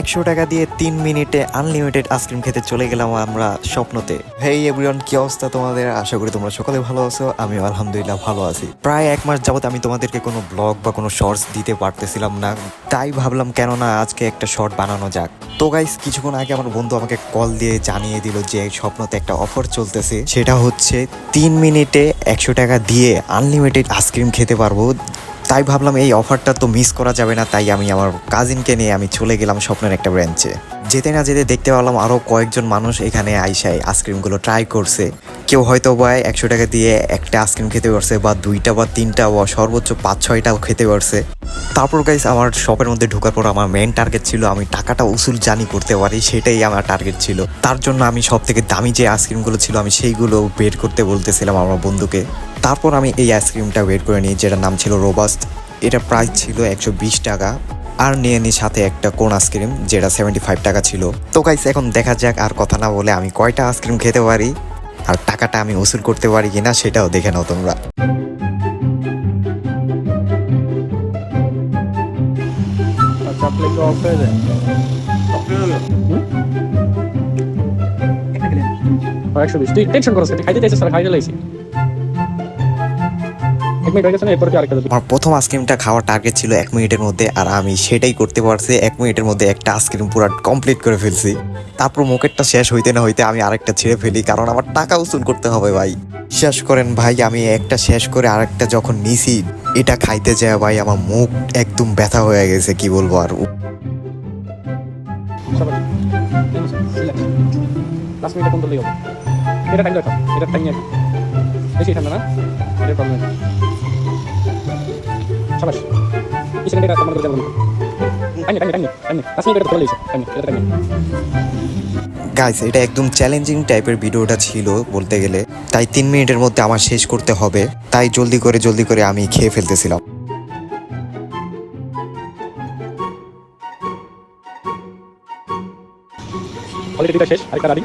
একশো টাকা দিয়ে তিন মিনিটে আনলিমিটেড আইসক্রিম খেতে চলে গেলাম আমরা স্বপ্নতে। হেই এভরিওয়ান কি অবস্থা তোমাদের? আশা করি তোমরা সকলে ভালো আছো আমি আলহামদুলিল্লাহ ভালো আছি। প্রায় এক মাস যাবত আমি তোমাদেরকে কোনো ব্লগ বা কোনো শর্টস দিতে পারতেছিলাম না, তাই ভাবলাম কেননা আজকে একটা শর্ট বানানো যাক। তো গাইস কিছুক্ষণ আগে আমার বন্ধু আমাকে কল দিয়ে জানিয়ে দিল যে স্বপ্নতে একটা অফার চলতেছে। সেটা হচ্ছে তিন মিনিটে একশো টাকা দিয়ে আনলিমিটেড আইসক্রিম খেতে পারব। তাই ভাবলাম এই অফারটা তো মিস করা যাবে না, তাই আমি আমার কাজিনকে নিয়ে আমি চলে গেলাম স্বপ্নের একটা ব্রাঞ্চে যেতে না যেতে দেখতে পেলাম আরও কয়েকজন মানুষ এখানে আইসায় আইসক্রিমগুলো ট্রাই করছে। কেউ হয়তো বা একশো টাকা দিয়ে একটা আইসক্রিম খেতে পারছে বা দুইটা বা তিনটা বা সর্বোচ্চ পাঁচ ছয়টাও খেতে পারছে। তারপর গাইস আমার শপের মধ্যে ঢোকার পর আমার মেন টার্গেট ছিল আমি টাকাটা উসুল জানি করতে পারি, সেটাই আমার টার্গেট ছিল। তার জন্য আমি সব থেকে দামি যে আইসক্রিমগুলো ছিল আমি সেইগুলো বের করতে বলতেছিলাম আমার বন্ধুকে। তারপর আমি এই আইসক্রিমটা ওয়েট করে নিই যেটার নাম ছিল রোবাস্ট এটা প্রাইস ছিল একশো বিশ টাকা। আর নিয়ে নিই সাথে একটা কোন আইসক্রিম যেটা সেভেন্টি ফাইভ টাকা ছিল। তো গাইস এখন দেখা যাক আর কথা না বলে আমি কয়টা আইসক্রিম খেতে পারি আর টাকাটা আমি উসুল করতে পারি কিনা সেটাও দেখে নাও তোমরা। আচ্ছা একশো বিশ। তুই টেনশন করছিস খাইতে চাইছিস স্যার খাইতে এক মিনিট হয়ে গেছে না এরপর আরেকটা আমার প্রথম আইসক্রিমটা খাওয়ার টার্গেট ছিল এক মিনিটের মধ্যে আর আমি সেটাই করতে পারছি এক মিনিটের মধ্যে একটা আইসক্রিম পুরো কমপ্লিট করে ফেলছি। তারপর মুখেরটা শেষ হইতে না হইতে আমি আরেকটা ছেড়ে ফেলি কারণ আমার টাকা উসুল করতে হবে ভাই। বিশ্বাস করেন ভাই আমি একটা শেষ করে আরেকটা যখন নিছি এটা খাইতে যায় ভাই আমার মুখ একদম ব্যথা হয়ে গেছে কি বলব আর। এটা টাইম এটা টাইম নেই বেশি ঠান্ডা না এটা প্রবলেম সবাই এই সেকেন্ডে কাজ আমাদের যাব time time time time last মিনিটে তো লেগেছে টাইম এটা টাইম গাইস এটা একদম চ্যালেঞ্জিং টাইপের ভিডিওটা ছিল বলতে গেলে তাই তিন মিনিটের মধ্যে আমার শেষ করতে হবে তাই জলদি করে জলদি করে আমি খেয়ে ফেলতেছিলাম শেষ আরেকটা রানিং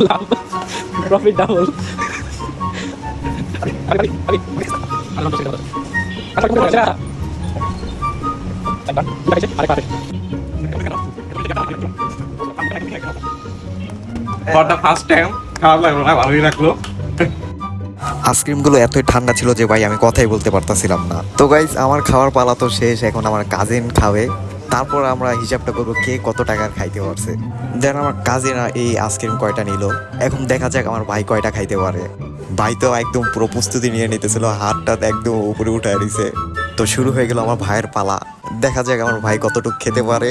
লাভ প্রফিট ডাবল আরে আরে আরে আরে আরে আচ্ছা ফার্স্ট টাইম খারাপ লাগল না ভালোই লাগল। আইসক্রিমগুলো এতই ঠান্ডা ছিল যে ভাই আমি কথাই বলতে পারতাছিলাম না। তো গাইজ আমার খাওয়ার পালা তো শেষ এখন আমার কাজিন খাবে। তারপর আমরা হিসাবটা করব কে কত টাকার খাইতে পারছে। দেন আমার কাজিনরা এই আইসক্রিম কয়টা নিল? এখন দেখা যাক আমার ভাই কয়টা খাইতে পারে। ভাই তো একদম পুরো প্রস্তুতি নিয়ে নিতেছিল, হাতটা একদম উপরে উঠে দিছে। তো শুরু হয়ে গেল আমার ভাইয়ের পালা। দেখা যাক আমার ভাই কতটুকু খেতে পারে।